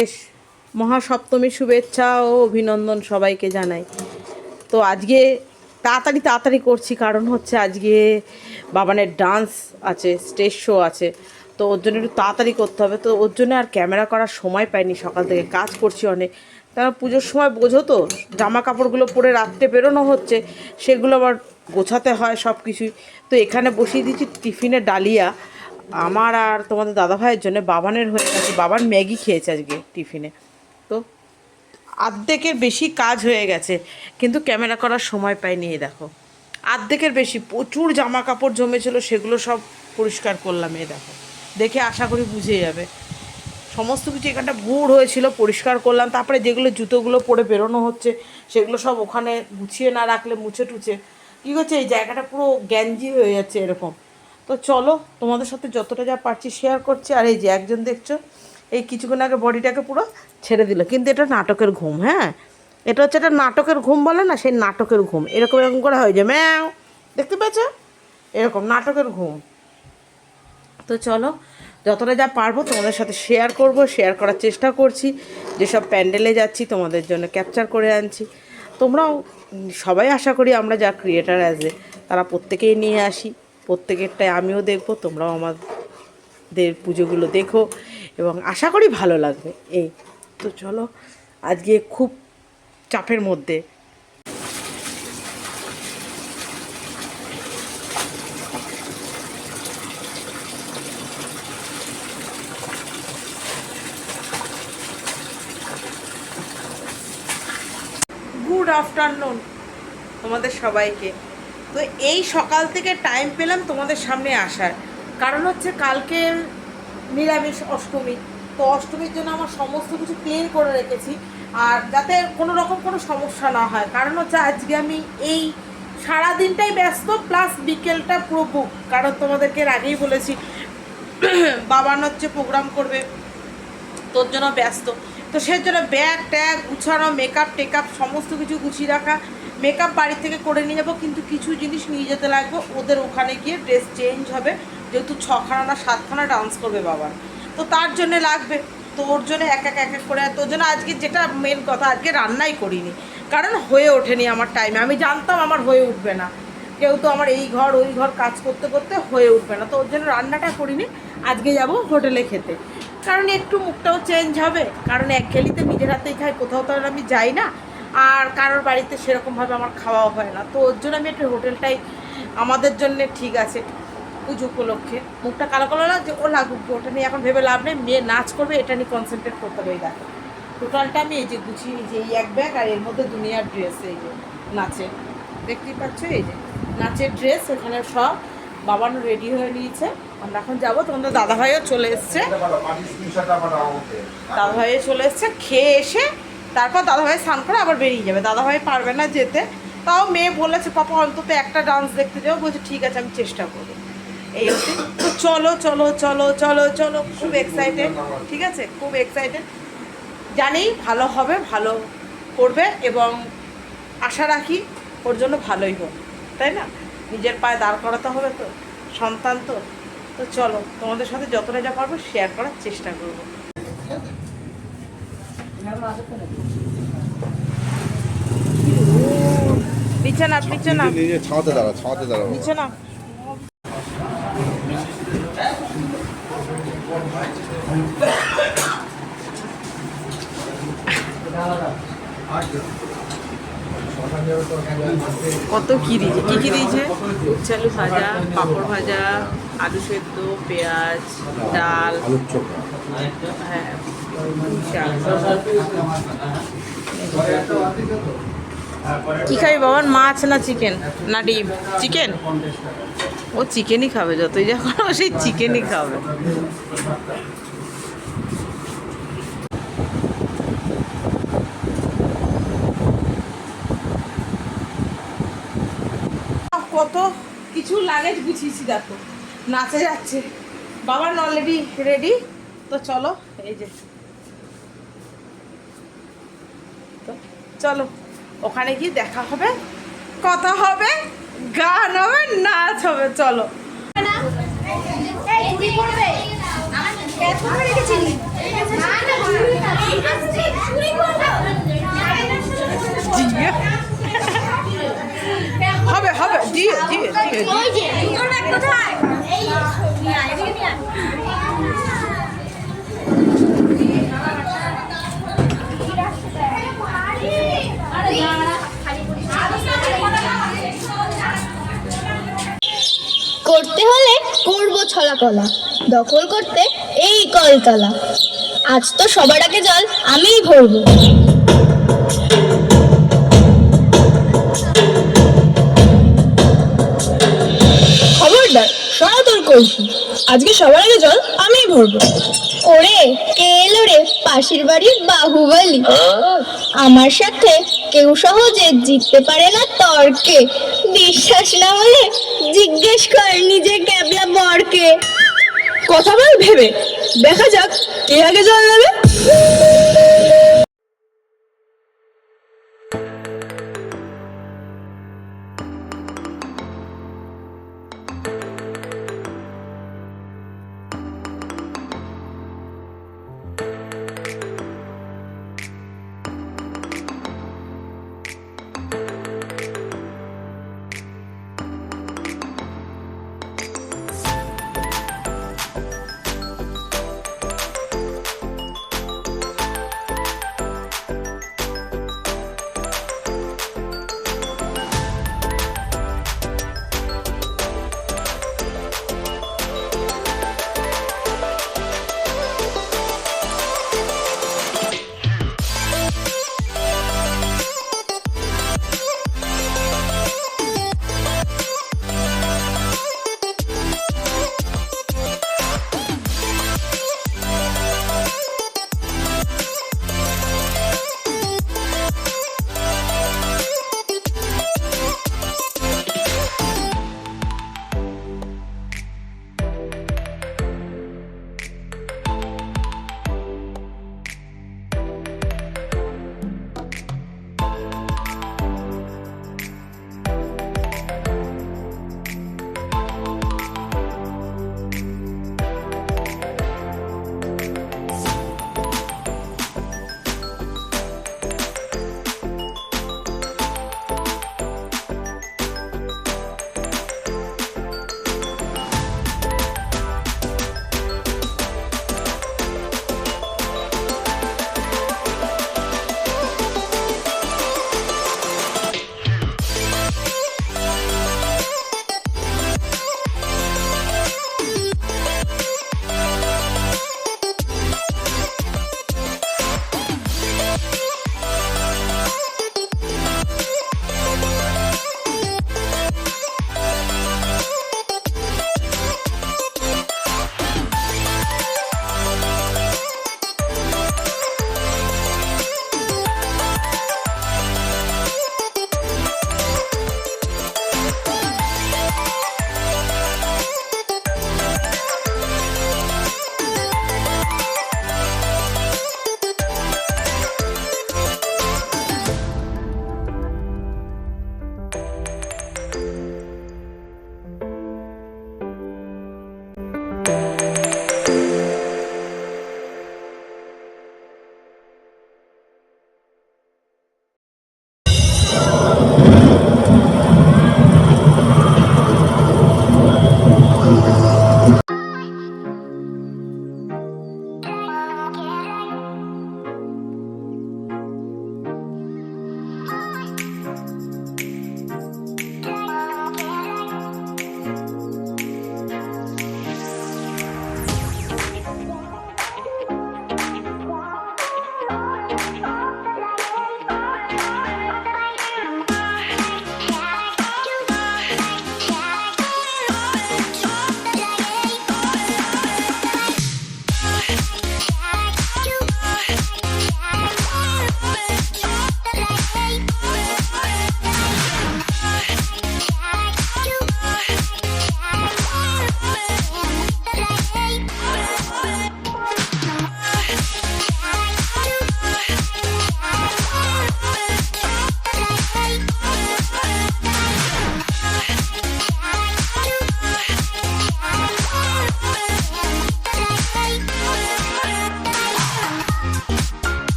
সবাইকে মহাসপ্তমীর শুভেচ্ছা ও অভিনন্দন সবাইকে জানাই। তো আজকে তাড়াতাড়ি তাড়াতাড়ি করছি, কারণ হচ্ছে আজকে বাবানের ডান্স আছে, স্টেজ শো আছে। তো ওর জন্য একটু তাড়াতাড়ি করতে হবে। তো ওর জন্য আর ক্যামেরা করার সময় পাইনি, সকাল থেকে কাজ করছি অনেক। কারণ পুজোর সময় বোঝো তো জামা কাপড়গুলো পরে রাত্রে বেরোনো হচ্ছে, সেগুলো আবার গোছাতে হয় সব কিছুই তো এখানে বসিয়ে দিয়েছি টিফিনে ডালিয়া। আমার আর তোমাদের দাদা ভাইয়ের জন্য বাবানের হয়ে গেছে। বাবার ম্যাগি খেয়েছে আজকে টিফিনে। তো আর্ধেকের বেশি কাজ হয়ে গেছে, কিন্তু ক্যামেরা করার সময় পাইনি এই দেখো। আর্ধেকের বেশি প্রচুর জামা কাপড় জমেছিল, সেগুলো সব পরিষ্কার করলাম এই দেখো। দেখে আশা করি বুঝে যাবে। সমস্ত কিছু এখানটা গুড় হয়েছিল, পরিষ্কার করলাম। তারপরে যেগুলো জুতোগুলো পরে বেরোনো হচ্ছে, সেগুলো সব ওখানে গুছিয়ে না রাখলে মুছে টুছে। কী হচ্ছে, এই জায়গাটা পুরো গ্যাঞ্জি হয়ে যাচ্ছে এরকম। তো চলো, তোমাদের সাথে যতটা যা পারছি শেয়ার করছি, আর এই যে একজন দেখছ, এই কিছুক্ষণ আগে বডিটাকে পুরো ছেড়ে দিল। কিন্তু এটা নাটকের ঘুম হ্যাঁ? এটা হচ্ছে একটা নাটকের ঘুম বলে না, সেই নাটকের ঘুম। এরকম এরকম করে হয় যে ম্যাও, দেখতে পেয়েছ? এরকম, নাটকের ঘুম। তো চলো, যতটা যা পারব তোমাদের সাথে শেয়ার করব শেয়ার করার চেষ্টা করছি। যেসব প্যান্ডেলে যাচ্ছি, তোমাদের জন্য ক্যাপচার করে আনছি। তোমরাও, সবাই আশা করি আমরা যা ক্রিয়েটার অ্যাজে তারা প্রত্যেকেই নিয়ে আসি। প্রত্যেকেরটাই আমিও দেখব, তোমরাও আমাদের পুজোগুলো দেখো এবং আশা করি ভালো লাগবে। এই, তো চলো, আজকে খুব চাপের মধ্যে। গুড আফটারনুন তোমাদের সবাইকে। তো এই সকাল থেকে টাইম পেলাম তোমাদের সামনে আসার। কারণ হচ্ছে কালকে নিরামিষ, অষ্টমী। তো অষ্টমীর জন্য আমার সমস্ত কিছু ক্লিন করে রেখেছি। আর যাতে কোনো রকম কোনো সমস্যা না হয়। কারণ হচ্ছে আজকে আমি এই সারা দিনটাই ব্যস্ত প্লাস বিকেলটা পুরো বুক কারণ তোমাদেরকে এর আগেই বলেছি বাবান হচ্ছে প্রোগ্রাম করবে, তোর জন্য ব্যস্ত। তো সেই জন্য ব্যাগ ট্যাগ গুছানো মেকআপ টেকআপ সমস্ত কিছু গুছিয়ে রাখা। মেকআপ বাড়ি থেকে করে নিয়ে যাব, কিন্তু কিছু জিনিস নিয়ে যেতে লাগবে। ওদের ওখানে গিয়ে ড্রেস চেঞ্জ হবে, যেহেতু ছখানা না সাতখানা ডান্স করবে বাবার। তো তার জন্য লাগবে তো ওর জন্য এক এক এক এক করে। তোর জন্য আজকে যেটা মেন কথা, আজকে রান্নাই করিনি। কারণ হয়ে ওঠেনি আমার টাইমে আমি জানতাম আমার হয়ে উঠবে না। কেউ তো আমার এই ঘর, ওই ঘর কাজ করতে করতে হয়ে উঠবে না। তো ওর জন্য রান্নাটা করিনি, আজকে যাব হোটেলে খেতে। কারণ একটু মুখটাও চেঞ্জ হবে। কারণ এক খেলিতে নিজের হাতেই খাই, কোথাও তো আর আমি যাই না। আর কারোর বাড়িতে সেরকমভাবে আমার খাওয়াও হয় না। তো ওর জন্য আমি একটু হোটেলটাই আমাদের জন্য ঠিক আছে, পুজো উপলক্ষে। মুখটা কালো কালো লাগছে ও লাগুক, ওটা নিয়ে এখন ভেবে লাভ নেই। মেয়ে নাচ করবে, এটা নিয়ে কনসেন্ট্রেট করতে হবে এই দেখো। টোটালটা আমি এই যে গুছিয়ে নিয়েছি, এই এক ব্যাগ আর এর মধ্যে দুনিয়ার ড্রেস এই যে নাচের। দেখতেই পাচ্ছ এই যে নাচের ড্রেস এখানে সব বাবানো রেডি হয়ে নিয়েছে। আমরা এখন যাব, তোমাদের দাদাভাইও চলে এসছে। দাদাভাইও চলে এসছে, খেয়ে এসে তারপর দাদাভাই স্নান করে আবার বেরিয়ে যাবে। দাদাভাই পারবে না যেতে। তাও মেয়ে বলেছে, পাপা, অন্তত একটা ডান্স দেখতে যাও। বলছে, ঠিক আছে, আমি চেষ্টা করব। এই হচ্ছে। তো চলো চলো চলো চলো চলো, খুব এক্সাইটেড ঠিক আছে? খুব এক্সাইটেড জানি ভালো হবে, ভালো করবে এবং আশা রাখি ওর জন্য ভালোই হোক। তাই না? নিজের পায়ে দাঁড় করাতে হবে তো, সন্তান তো। তো চলো, তোমাদের সাথে যতটা যা পারব শেয়ার করার চেষ্টা করব। নিচে না নিচে না নিজে ছাওয়াতে দাঁড়া ছাওয়াতে দাঁড়া বাবা। নিচে না কত কি দিয়েছে? কি কি দিয়েছে? উচ্ছালু ভাজা পাঁপড় ভাজা। আলু সেদ্ধ পেঁয়াজ ডাল হ্যাঁ। কি খাবি বাবার মাছ না চিকেন? না ডিম? চিকেন? ও চিকেনই খাবে যতই যা করো সেই চিকেনই খাবে। কত কিছু লাগেজ গুছিয়েছি দেখো। নাচে যাচ্ছে। বাবার অলরেডি রেডি তো চলো এই যে। তো চলো ওখানে গিয়ে দেখা হবে কথা হবে গান হবে নাচ হবে চলো। এই চুরি করবে ব্যাগ কোথায় রেখেছিলি? না, না, হবে হবে দিয়ে দিয়ে দিয়ে ওই যে তোর ব্যাগ কোথায়? এই নিয়ে আয় এদিকে নিয়ে করতে হলে করব ছলা কলা দখল করতে এই কলতলা। আজ তো সবার আগে জল আমিই ভরবো। কলসি আজকে সবার আগে জল আমিই ভরবো। ওরে, কে এলো রে? পাশের বাড়ির বাহুবলী। আমার সাথে কেউ সহজে জিততে পারে না তর্কে। বিশ্বাস না হলে জিজ্ঞেস কর নিজে ক্যাবলা বরকে। কথা বল ভেবে। দেখা যাক কে আগে জল নেবে।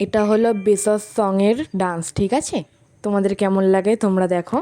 এটা হলো বেসস সংয়ের ডান্স ঠিক আছে? তোমাদের কেমন লাগে তোমরা দেখো।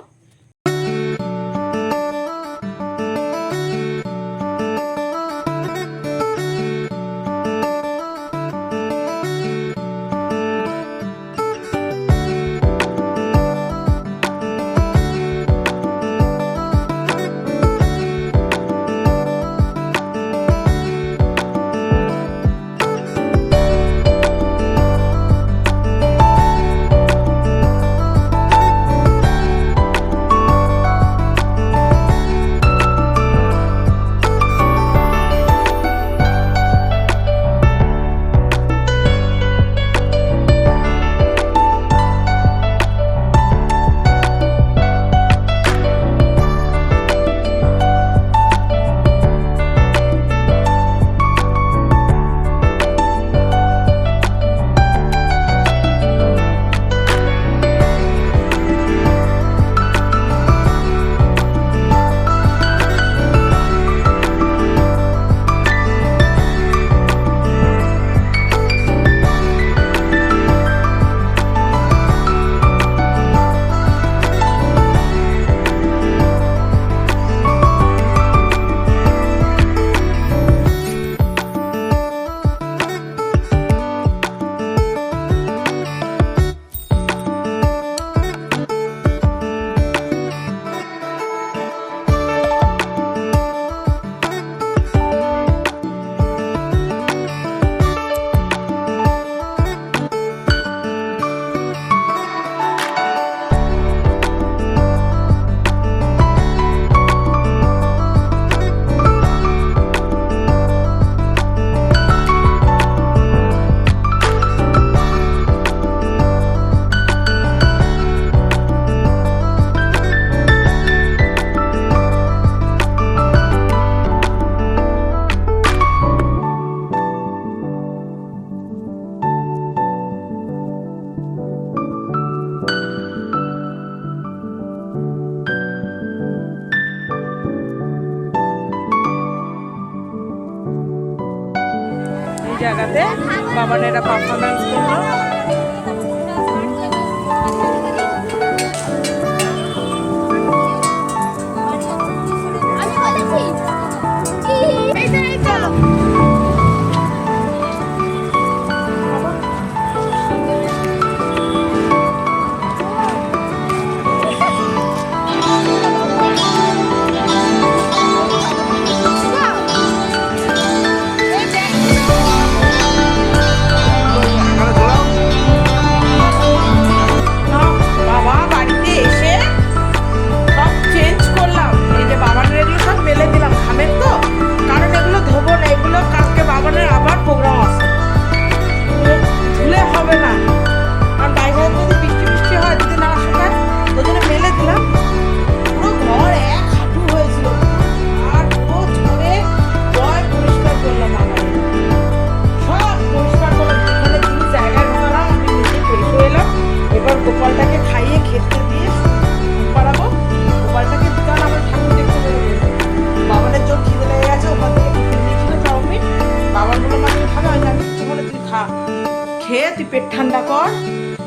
পেট ঠান্ডা কর।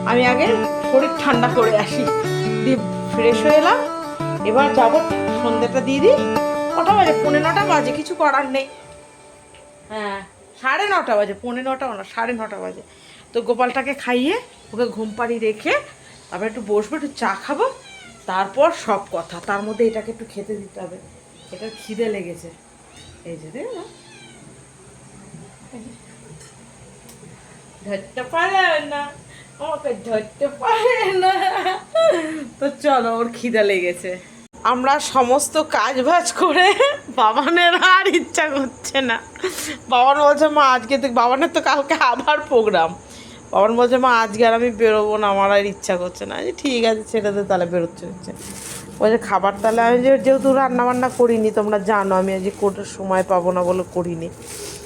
আমি আগে শরীর ঠান্ডা করে আসি। দিয়ে ফ্রেশ হয়ে এলাম। এবার যাব সন্ধ্যেটা দিয়ে দিই। কটা বাজে পনেরো নটা বাজে কিছু করার নেই। হ্যাঁ। সাড়ে নটা বাজে পৌনে নটাও না সাড়ে নটা বাজে। তো গোপালটাকে খাইয়ে ওকে ঘুম পাড়ি রেখে তারপর একটু বসবো একটু চা খাব। তারপর সব কথা। তার মধ্যে এটাকে একটু খেতে দিতে হবে। এটা খিদে লেগেছে। এই যে দেখ ধরতে পারে না। আমাকে ধরতে পারে না। তো চলো ওর খিদে লেগেছে। আমরা সমস্ত কাজ বাজ করে বাবানের আর ইচ্ছা করছে না। বাবান বলছে মা আজকে তো বাবানের তো কালকে আবার প্রোগ্রাম। বাবান বলছে মা আজকে আর আমি বেরোবো না আমার আর ইচ্ছা করছে না। আমি বলছি, ঠিক আছে ছেড়ে দে তাহলে বেরোচ্ছে হচ্ছে। বলছে খাবার তাহলে আমি যে যেহেতু রান্না বান্না করিনি তোমরা জানো আমি আজকে কোটার সময় পাবো না বলে করিনি।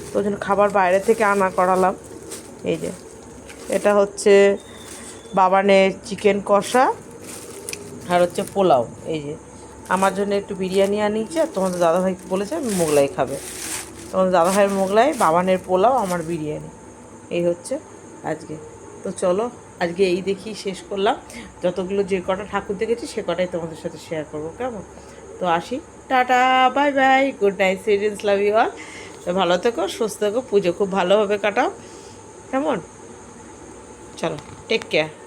তো ওই জন্য খাবার বাইরে থেকে আনা করালাম। এই যে। এটা হচ্ছে বাবানের চিকেন কষা। আর হচ্ছে পোলাও, এই যে। আমার জন্য একটু বিরিয়ানি আনিয়েছে, আর তোমাদের দাদাভাইকে বলেছে, আমি মোগলাই খাবে। তোমাদের দাদাভাইয়ের মোগলাই, বাবানের পোলাও, আমার বিরিয়ানি। এই হচ্ছে আজকে। তো চলো, আজকে এই দেখি শেষ করলাম। যতগুলো যে কটা ঠাকুর দেখেছি, সে কটাই তোমাদের সাথে শেয়ার করব, কেমন? তো আসি। Tata bye bye good night serious love you all ভালো থেকো, সুস্থ থেকো, পুজো খুব ভালোভাবে কাটাও। কেমন চলো টেক কেয়ার